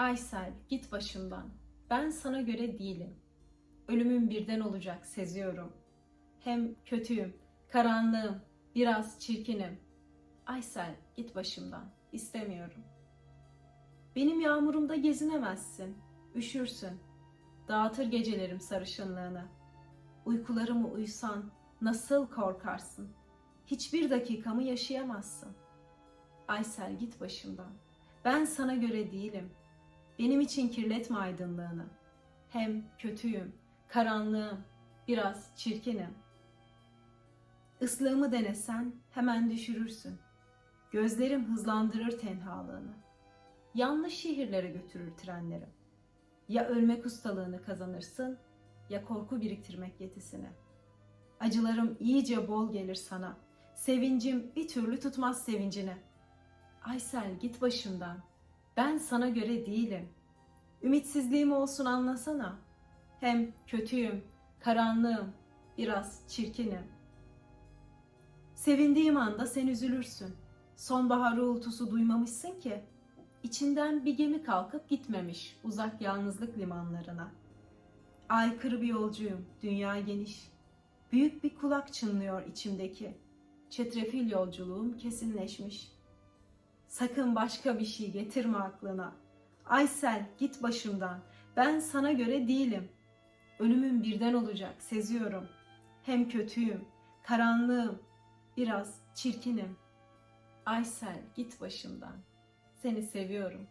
Aysel git başımdan. Ben sana göre değilim. Ölümüm birden olacak seziyorum. Hem kötüyüm, karanlığım, biraz çirkinim. Aysel git başımdan. İstemiyorum. Benim yağmurumda gezinemezsin. Üşürsün. Dağıtır gecelerim sarışınlığını. Uykularımı uysan nasıl korkarsın? Hiçbir dakikamı yaşayamazsın. Aysel git başımdan. Ben sana göre değilim. Benim için kirletme aydınlığını. Hem kötüyüm, karanlığım, biraz çirkinim. Islığımı denesen hemen düşürürsün. Gözlerim hızlandırır tenhalığını. Yanlış şehirlere götürür trenlerim. Ya ölmek ustalığını kazanırsın ya korku biriktirmek yetisini. Acılarım iyice bol gelir sana. Sevincim bir türlü tutmaz sevincini. Aysel git başımdan. Ben sana göre değilim. Ümitsizliğim olsun anlasana. Hem kötüyüm, karanlığım, biraz çirkinim. Sevindiğim anda sen üzülürsün. Sonbahar uğultusu duymamışsın ki. İçinden bir gemi kalkıp gitmemiş uzak yalnızlık limanlarına. Aykırı bir yolcuyum, dünya geniş. Büyük bir kulak çınlıyor içimdeki. Çetrefil yolculuğum kesinleşmiş. Sakın başka bir şey getirme aklına. Aysel git başımdan. Ben sana göre değilim. Ölümüm birden olacak seziyorum. Hem kötüyüm, karanlığım, biraz çirkinim. Aysel git başımdan. Seni seviyorum.